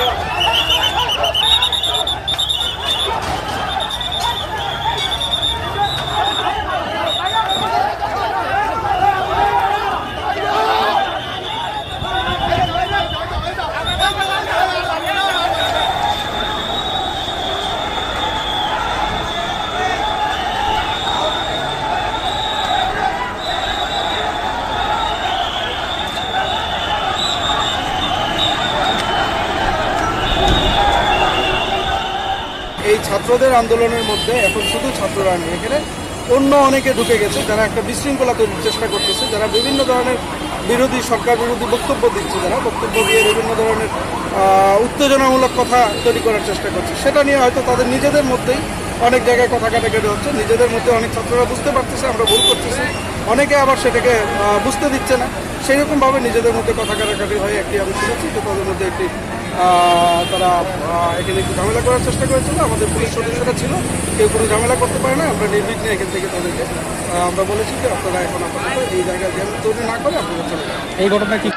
Let's go. ছাত্রদের আন্দোলনের মধ্যে এখন শুধু ছাত্ররা নেই, এখানে অন্য অনেকে ঢুকে গেছে, যারা একটা বিশৃঙ্খলা তৈরির চেষ্টা করতেছে, যারা বিভিন্ন ধরনের বিরোধী সরকার বিরোধী বক্তব্য দিচ্ছে, যারা বক্তব্য দিয়ে বিভিন্ন ধরনের উত্তেজনামূলক কথা তৈরি করার চেষ্টা করছে, সেটা নিয়ে হয়তো তাদের নিজেদের মধ্যেই অনেক জায়গায় কথা কাটাকাটি হচ্ছে, নিজেদের মধ্যে অনেক ছাত্ররা বুঝতে পারতেছে, আমরা ভুল করতেছি, অনেকে আবার সেটাকে বুঝতে দিচ্ছে না সেই রকমভাবে নিজেদের মধ্যে কথা কাটাকাটি হয় একটি আমি শুনেছি যে তাদের মধ্যে একটি তারা এখানে একটু ঝামেলা করার চেষ্টা করেছিল, আমাদের পুলিশ সদস্যরা ছিল, কেউ কোনো ঝামেলা করতে পারে না, আমরা নির্বিঘ্নে এখান থেকে তাদেরকে আমরা বলেছি যে আপনারা এখন আপাতত এই জায়গায় তৈরি না করে আপনারা চলে এই ঘটনা কি?